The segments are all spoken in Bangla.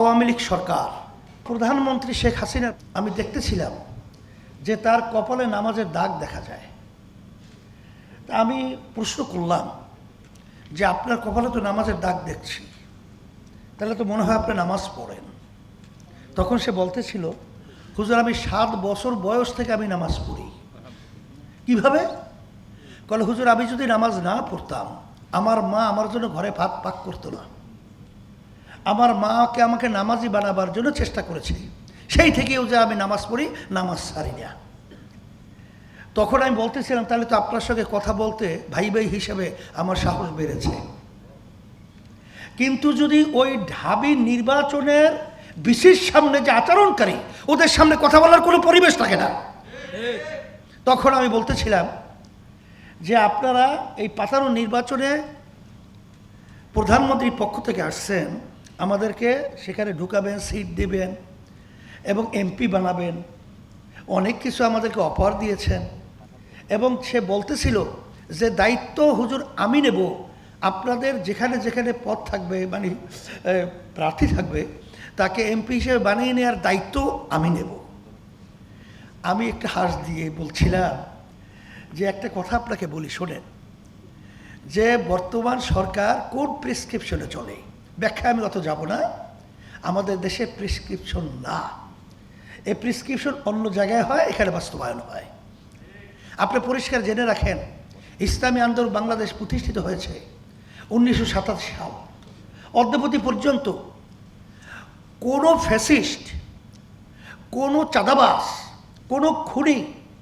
আওয়ামী লীগ সরকার। প্রধানমন্ত্রী শেখ হাসিনা, আমি দেখতেছিলাম যে তার কপালে নামাজের দাগ দেখা যায়। আমি প্রশ্ন করলাম যে আপনার কপালে তো নামাজের দাগ দেখছি, তাহলে তো মনে হয় আপনি নামাজ পড়েন। তখন সে বলতেছিল, হুজুর, আমি সাত বছর বয়স থেকে আমি নামাজ পড়ি। কীভাবে? কলে, হুজুর, আমি যদি নামাজ না পড়তাম, আমার মা আমার জন্য ঘরে ভাত পাক করতো না। আমার মাকে আমাকে নামাজি বানাবার জন্য চেষ্টা করেছে। সেই থেকেও যে আমি নামাজ পড়ি, নামাজ সারি না। তখন আমি বলতেছিলাম, তাহলে তো আপনার সঙ্গে কথা বলতে ভাই ভাই হিসেবে আমার সাহস বেড়েছে। কিন্তু যদি ওই ঢাবি নির্বাচনের বিশেষ সামনে যে আচরণকারী, ওদের সামনে কথা বলার কোনো পরিবেশ থাকে না। তখন আমি বলতেছিলাম যে, আপনারা এই পাতানো নির্বাচনে প্রধানমন্ত্রীর পক্ষ থেকে আসছেন আমাদেরকে সেখানে ঢুকাবেন সিট দেবেন এবং এমপি বানাবেন। অনেক কিছু আমাদেরকে অফার দিয়েছেন। এবং সে বলতেছিল যে, দায়িত্ব হুজুর আমি নেব। আপনাদের যেখানে যেখানে পদ থাকবে মানে প্রার্থী থাকবে, তাকে এমপি হিসেবে বানিয়ে নেওয়ার দায়িত্ব আমি নেব। আমি একটা হাস দিয়ে বলছিলাম যে, একটা কথা আপনাকে বলি, শোনেন। যে, বর্তমান সরকার কোন প্রেসক্রিপশনে চলে? ব্যাখ্যা আমি অত যাব না। আমাদের দেশে প্রেসক্রিপশন না। এই প্রেসক্রিপশন অন্য জায়গায় হয়, এখানে বাস্তবায়ন হয়। আপনি পরিষ্কার জেনে রাখেন, ইসলামী আন্দোলন বাংলাদেশ প্রতিষ্ঠিত হয়েছে উনিশশো সাতাশ সাল। অদ্যপতি পর্যন্ত কোনো ফ্যাসিস্ট কোনো চাঁদাবাস কোনো খুনি,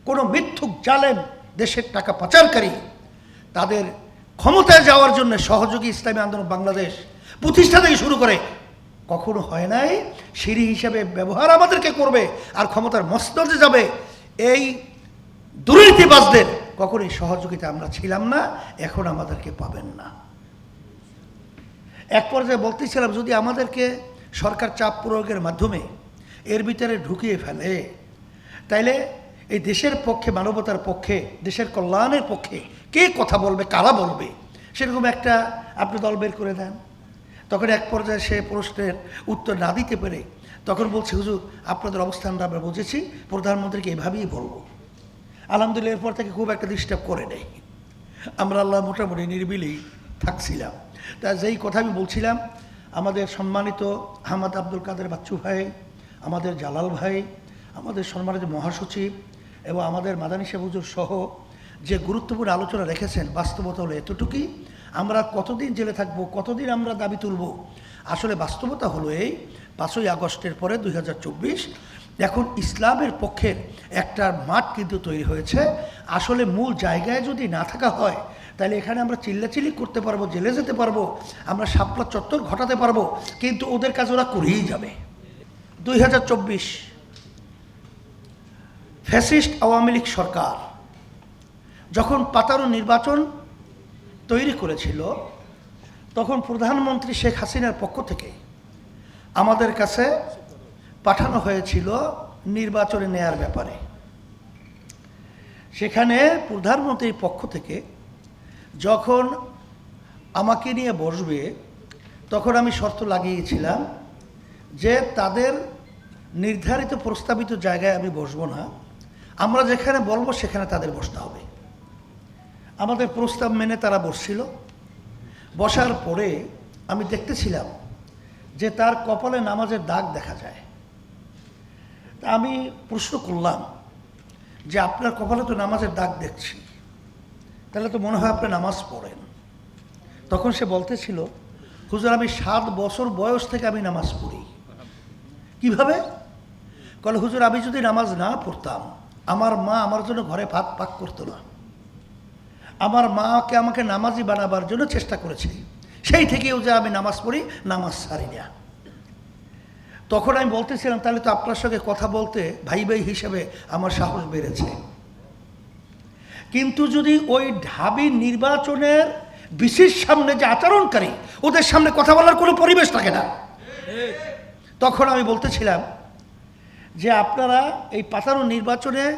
কোনো মিথ্যুক জালেম দেশের টাকা পাচারকারী তাদের ক্ষমতায় যাওয়ার জন্য সহযোগী ইসলামী আন্দোলন বাংলাদেশ প্রতিষ্ঠা থেকে শুরু করে। কখনো হয় নাই, সিঁড়ি হিসাবে ব্যবহার আমাদেরকে করবে আর ক্ষমতার মস্তদে যাবে। এই দুর্নীতিবাজদের কখনোই সহযোগিতা আমরা ছিলাম না, এখন আমাদেরকে পাবেন না। এক পর্যায়ে বলতেছিলাম, যদি আমাদেরকে সরকার চাপ প্রয়োগের মাধ্যমে এর ভিতরে ঢুকিয়ে ফেলে, তাইলে এই দেশের পক্ষে, মানবতার পক্ষে, দেশের কল্যাণের পক্ষে কে কথা বলবে, কারা বলবে? সেরকম একটা আপনি দল বের করে দেন। তখন এক পর্যায়ে সে প্রশ্নের উত্তর না দিতে পেরে তখন বলছে, হুজুর, আপনাদের অবস্থানটা আমরা বুঝেছি, প্রধানমন্ত্রীকে এভাবেই বলব। আলহামদুলিল্লাহ, এরপর থেকে খুব একটা ডিস্টার্ব করে নেই। আমরা আল্লাহ মোটামুটি নিরিবিলি থাকছিলাম। তা যেই কথা আমি বলছিলাম, আমাদের সম্মানিত আহমদ আব্দুল কাদের বাচ্চু ভাই, আমাদের জালাল ভাই, আমাদের সম্মানিত মহাসচিব এবং আমাদের মাদানী হুজুর সহ যে গুরুত্বপূর্ণ আলোচনা রেখেছেন, বাস্তবতা হলো এতটুকুই। আমরা কতদিন জেলে থাকব, কতদিন আমরা দাবি তুলব? আসলে বাস্তবতা হলো এই, পাঁচই আগস্টের পরে দুই হাজার চব্বিশ এখন ইসলামের পক্ষের একটা মাঠ কিন্তু তৈরি হয়েছে। আসলে মূল জায়গায় যদি না থাকা হয়, তাহলে এখানে আমরা চিল্লাচিল্লি করতে পারব, জেলে যেতে পারব, আমরা শাপলা চত্বর ঘটাতে পারব, কিন্তু ওদের কাজ ওরা করেই যাবে। দুই হাজার চব্বিশ, ফ্যাসিস্ট আওয়ামী লীগ সরকার, যখন পাতানো নির্বাচন তৈরি করেছিল তখন প্রধানমন্ত্রী শেখ হাসিনার পক্ষ থেকে আমাদের কাছে পাঠানো হয়েছিল নির্বাচনে নেয়ার ব্যাপারে। সেখানে প্রধানমন্ত্রীর পক্ষ থেকে যখন আমাকে নিয়ে বসবে, তখন আমি শর্ত লাগিয়েছিলাম যে তাদের নির্ধারিত প্রস্তাবিত জায়গায় আমি বসবো না। আমরা যেখানে বলব সেখানে তাদের বসতে হবে। আমাদের প্রস্তাব মেনে তারা বসছিল। বসার পরে আমি দেখতেছিলাম যে তার কপালে নামাজের দাগ দেখা যায়। তা আমি প্রশ্ন করলাম যে, আপনার কপালে তো নামাজের দাগ দেখছি। তাহলে তো মনে হয় আপনি নামাজ পড়েন। তখন সে বলতেছিল, হুজুর, আমি সাত বছর বয়স থেকে আমি নামাজ পড়ি। কীভাবে? কলে, হুজুর, আমি যদি নামাজ না পড়তাম, আমার মা আমার জন্য ঘরে ভাত পাক করতো না। আমার মাকে আমাকে নামাজি বানাবার জন্য চেষ্টা করেছে। সেই থেকেও যে আমি নামাজ পড়ি, নামাজ সারি না। তখন আমি বলতেছিলাম, তাহলে তো আপনার সঙ্গে কথা বলতে ভাই ভাই হিসেবে আমার সাহস বেড়েছে। কিন্তু যদি ওই ঢাবি নির্বাচনের বিশেষ সামনে যে আচরণকারী, ওদের সামনে কথা বলার কোনো পরিবেশ থাকে না। তখন আমি বলতেছিলাম যে, আপনারা এই পাতানো নির্বাচনে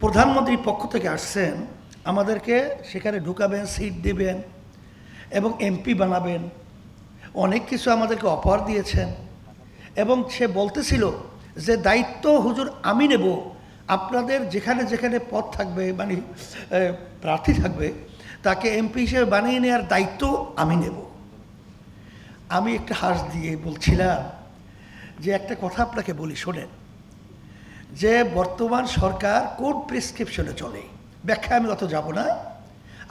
প্রধানমন্ত্রীর পক্ষ থেকে আসছেন আমাদেরকে সেখানে ঢুকাবেন সিট দেবেন এবং এমপি বানাবেন। অনেক কিছু আমাদেরকে অফার দিয়েছেন। এবং সে বলতেছিল যে, দায়িত্ব হুজুর আমি নেব। আপনাদের যেখানে যেখানে পদ থাকবে মানে প্রার্থী থাকবে, তাকে এমপি হিসেবে বানিয়ে নেওয়ার দায়িত্ব আমি নেব। আমি একটা হাস দিয়ে বলছিলাম যে, একটা কথা আপনাকে বলি, শোনেন। যে, বর্তমান সরকার কোন প্রেসক্রিপশনে চলে। ব্যাখ্যা আমি অত যাব না।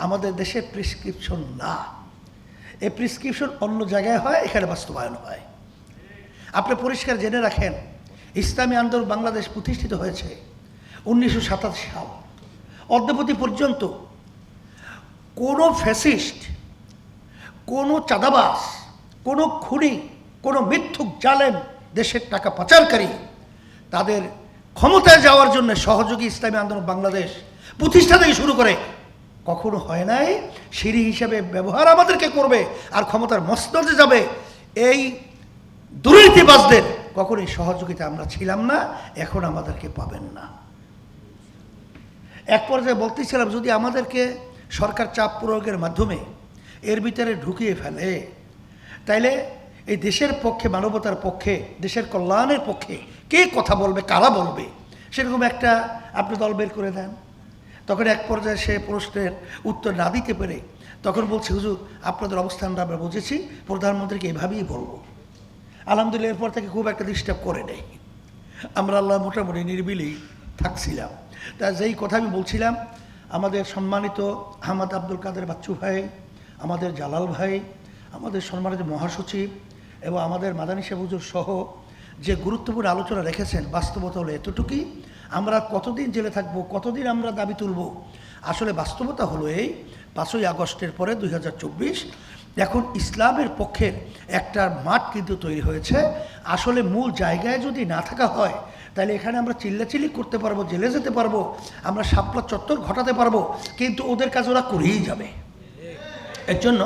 আমাদের দেশে প্রেসক্রিপশন না। এই প্রেসক্রিপশন অন্য জায়গায় হয়, এখানে বাস্তবায়ন হয়। আপনি পরিষ্কার জেনে রাখেন, ইসলামী আন্দোলন বাংলাদেশ প্রতিষ্ঠিত হয়েছে উনিশশো সাতাশি সাল। অদ্যপতি পর্যন্ত কোনো ফ্যাসিস্ট কোনো চাঁদাবাস কোনো খুনি, কোনো মিথ্যুক জালেম দেশের টাকা পাচারকারী তাদের ক্ষমতায় যাওয়ার জন্য সহযোগী ইসলামী আন্দোলন বাংলাদেশ প্রতিষ্ঠা থেকে শুরু করে। কখনো হয় নাই, সিঁড়ি হিসাবে ব্যবহার আমাদেরকে করবে আর ক্ষমতার মস্তদে যাবে। এই দুর্নীতিবাজদের কখনোই সহযোগিতা আমরা ছিলাম না, এখন আমাদেরকে পাবেন না। এক পর্যায়ে বলতেছিলাম, যদি আমাদেরকে সরকার চাপ প্রয়োগের মাধ্যমে এর ভিতরে ঢুকিয়ে ফেলে, তাইলে এই দেশের পক্ষে, মানবতার পক্ষে, দেশের কল্যাণের পক্ষে কে কথা বলবে, কারা বলবে, সেরকম একটা আপনি দল বের করে দেন। তখন এক পর্যায়ে সে প্রশ্নের উত্তর না দিতে পেরে তখন বলছে, হুজুর, আপনাদের অবস্থানটা আমরা বুঝেছি, প্রধানমন্ত্রীকে এভাবেই বলব। আলহামদুলিল্লাহ এরপর থেকে খুব একটা ডিস্টার্ব করে নেই। আমরা আল্লাহ মোটামুটি নির্বিলি থাকছিলাম। তা যেই কথা আমি বলছিলাম, আমাদের সম্মানিত আহমদ আব্দুল কাদের বাচ্চু ভাই, আমাদের জালাল ভাই, আমাদের সম্মানিত মহাসচিব এবং আমাদের মাদানী সাহুজুর সহ যে গুরুত্বপূর্ণ আলোচনা রেখেছেন, বাস্তবতা হলো এতটুকুই আমরা কতদিন জেলে থাকব, কতদিন আমরা দাবি তুলব? আসলে বাস্তবতা হলো এই, পাঁচই আগস্টের পরে দুই হাজার চব্বিশ এখন ইসলামের পক্ষের একটা মাঠ কিন্তু তৈরি হয়েছে। আসলে মূল জায়গায় যদি না থাকা হয়, তাহলে এখানে আমরা চিল্লাচিল্লি করতে পারব, জেলে যেতে পারব, আমরা শাপলা চত্বর ঘটাতে পারব, কিন্তু ওদের কাজ ওরা করেই যাবে। এর জন্য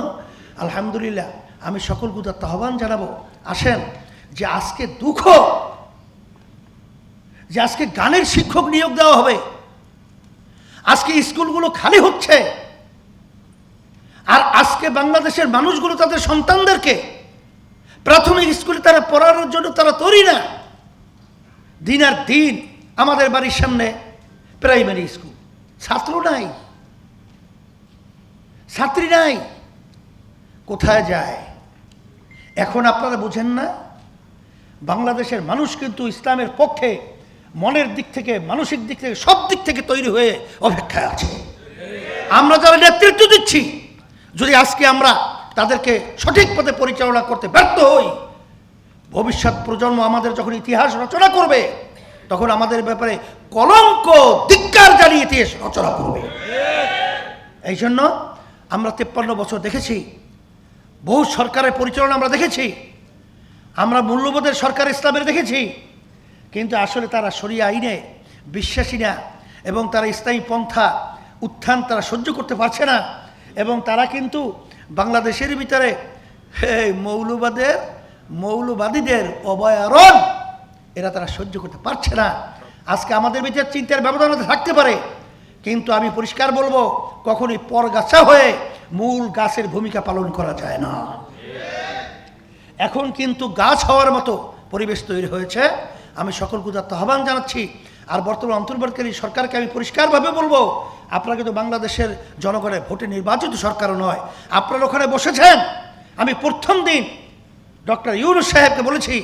আলহামদুলিল্লাহ আমি সকল গুদার আহ্বান জানাব। আসেন যে আজকে দুঃখ যে আজকে গানের শিক্ষক নিয়োগ দেওয়া হবে। আজকে স্কুলগুলো খালি হচ্ছে। আর আজকে বাংলাদেশের মানুষগুলো তাদের সন্তানদেরকে প্রাথমিক স্কুলে তারা পড়ানোর জন্য তারা তৈরি না। দিন আর দিন আমাদের বাড়ির সামনে প্রাইমারি স্কুল। ছাত্র নাই। ছাত্রী নাই। কোথায় যায়? এখন আপনারা বুঝেন না, বাংলাদেশের মানুষ কিন্তু ইসলামের পক্ষে মনের দিক থেকে, মানসিক দিক থেকে, সব দিক থেকে তৈরি হয়ে অপেক্ষায় আছে। আমরা যারা নেতৃত্ব দিচ্ছি, যদি আজকে আমরা তাদেরকে সঠিক পথে পরিচালনা করতে ব্যর্থ হই, ভবিষ্যৎ প্রজন্ম আমাদের যখন ইতিহাস রচনা করবে, তখন আমাদের ব্যাপারে কলঙ্ক, ধিক্কার জানিয়ে ইতিহাস রচনা করবে। এই জন্য আমরা তেপ্পান্ন বছর দেখেছি, বহু সরকারের পরিচালনা আমরা দেখেছি, আমরা মূল্যবোধের সরকার ইসলামের দেখেছি কিন্তু আসলে তারা সরিয়া আইনে বিশ্বাসী না এবং তারা ইসলামী পন্থা উত্থান তারা সহ্য করতে পারছে না এবং তারা কিন্তু বাংলাদেশের ভিতরে মৌলবাদের, মৌলবাদীদের অবয়ারণ এরা তারা সহ্য করতে পারছে না। আজকে আমাদের ভিতরে চিন্তার ব্যবধান থাকতে পারে, কিন্তু আমি পরিষ্কার বলব, কখনই পরগাছা হয়ে মূল গাছের ভূমিকা পালন করা যায় না। এখন কিন্তু গাছ হওয়ার মতো পরিবেশ তৈরি হয়েছে। আমি সকল গুজার আহ্বান জানাচ্ছি। আর বর্তমান অন্তর্বর্তীকালী সরকারকে আমি পরিষ্কারভাবে বলব, আপনারা কিন্তু বাংলাদেশের জনগণের ভোটে নির্বাচিত সরকারও নয়। আপনারা ওখানে বসেছেন। আমি প্রথম দিন ডক্টর ইউনুস সাহেবকে বলেছি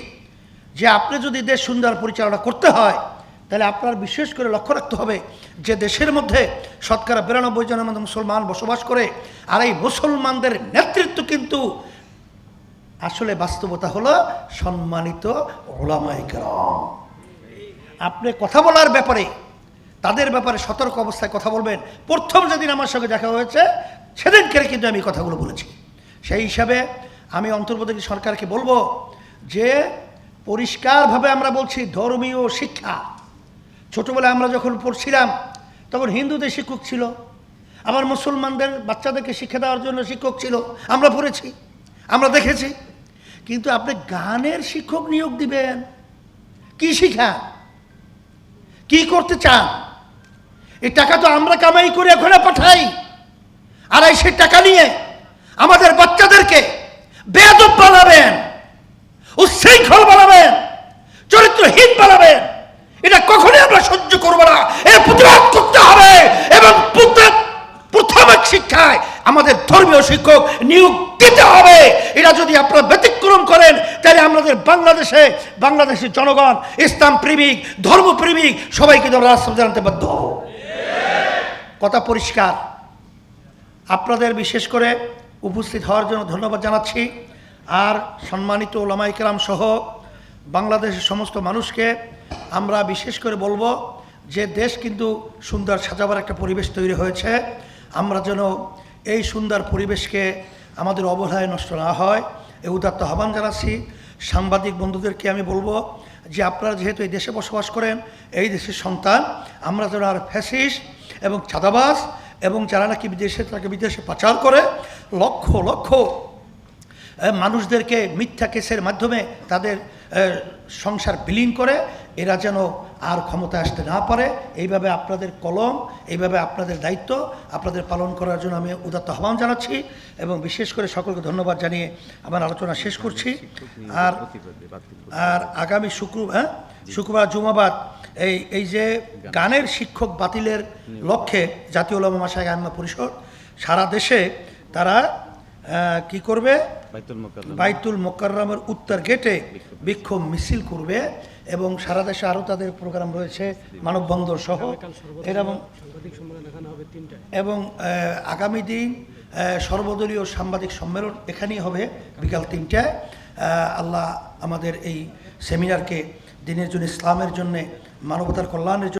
যে, আপনি যদি দেশ সুন্দর পরিচালনা করতে হয়, তাহলে আপনার বিশেষ করে লক্ষ্য রাখতে হবে যে, দেশের মধ্যে শতকরা বিরানব্বই জনের মধ্যে মুসলমান বসবাস করে। আর এই মুসলমানদের নেতৃত্ব কিন্তু আসলে বাস্তবতা হলো সম্মানিত ওলামাইকরাম আপনি কথা বলার ব্যাপারে, তাদের ব্যাপারে সতর্ক অবস্থায় কথা বলবেন। প্রথম যেদিন আমার সঙ্গে দেখা হয়েছে সেদিনকে কিন্তু আমি কথাগুলো বলেছি। সেই হিসাবে আমি অন্তর্বর্তী সরকারকে বলব যে, পরিষ্কারভাবে আমরা বলছি ধর্মীয় শিক্ষা। ছোটোবেলায় আমরা যখন পড়ছিলাম, তখন হিন্দুদের শিক্ষক ছিল। আবার মুসলমানদের বাচ্চাদেরকে শিক্ষা দেওয়ার জন্য শিক্ষক ছিল। আমরা পড়েছি, আমরা দেখেছি। কিন্তু আপনি গানের শিক্ষক নিয়োগ দিবেন। কি শিখা? কি করতে চান? এই টাকা তো আমরা কামাই করে ওখানে পাঠাই। আর এই সেই টাকা নিয়ে আমাদের বাচ্চাদেরকে বেদব বানাবেন, উচ্ছৃঙ্খল বানাবেন, চরিত্রহীন বানাবেন। এটা কখনোই আমরা সহ্য করব না। এর প্রতিবাদ করতে হবে এবং প্রাথমিক শিক্ষায় আমাদের ধর্মীয় শিক্ষক নিয়োগ দিতে হবে। এটা যদি আপনারা ব্যতিক্রম করেন, তাহলে আমাদের বাংলাদেশে বাংলাদেশের জনগণ ইসলাম প্রেমিক ধর্মপ্রেমিক, সবাইকে আমরা রাস্তা জানাতে বাধ্য কথা পরিষ্কার। আপনাদের বিশেষ করে উপস্থিত হওয়ার জন্য ধন্যবাদ জানাচ্ছি। আর সম্মানিত ওলামাই কেরাম সহ বাংলাদেশের সমস্ত মানুষকে আমরা বিশেষ করে বলব যে দেশ কিন্তু সুন্দর সাজাবার একটা পরিবেশ তৈরি হয়েছে। আমরা যেন এই সুন্দর পরিবেশকে আমাদের অবহেলায় নষ্ট না হয়। এই উদাত্ত আহ্বান জানাচ্ছি। সাংবাদিক বন্ধুদেরকে আমি বলব যে আপনারা যেহেতু এই দেশে বসবাস করেন, এই দেশের সন্তান, আমরা যারা আর ফ্যাসিস এবং ছাদাবাস এবং যারা নাকি বিদেশে, তাকে বিদেশে পাচার করে, লক্ষ লক্ষ মানুষদেরকে মিথ্যা কেসের মাধ্যমে তাদের সংসার বিলীন করে এরা যেন আর ক্ষমতায় আসতে না পারে। এইভাবে আপনাদের কলম এইভাবে আপনাদের দায়িত্ব আপনাদের পালন করার জন্য আমি উদাত্ত আহ্বান জানাচ্ছি এবং বিশেষ করে সকলকে ধন্যবাদ জানিয়ে আমার আলোচনা শেষ করছি। আর আর আগামী শুক্র হ্যাঁ? শুক্রবার জুমাবাদ এই এই যে গানের শিক্ষক বাতিলের লক্ষ্যে জাতীয় উলামা মাসায় আইম্মা পরিষদ সারা দেশে তারা কি করবে? বাইতুল মোকাররম। বাইতুল মোকাররমের উত্তর গেটে বিক্ষোভ মিছিল করবে এবং সারা দেশে আরও তাদের প্রোগ্রাম রয়েছে মানববন্দর সহ। এরকম এবং আগামী দিন সর্বদলীয় সাংবাদিক সম্মেলন এখানেই হবে বিকাল তিনটায়। আল্লাহ আমাদের এই সেমিনারকে দিনের জন্য ইসলামের জন্য মানবতার কল্যাণের জন্য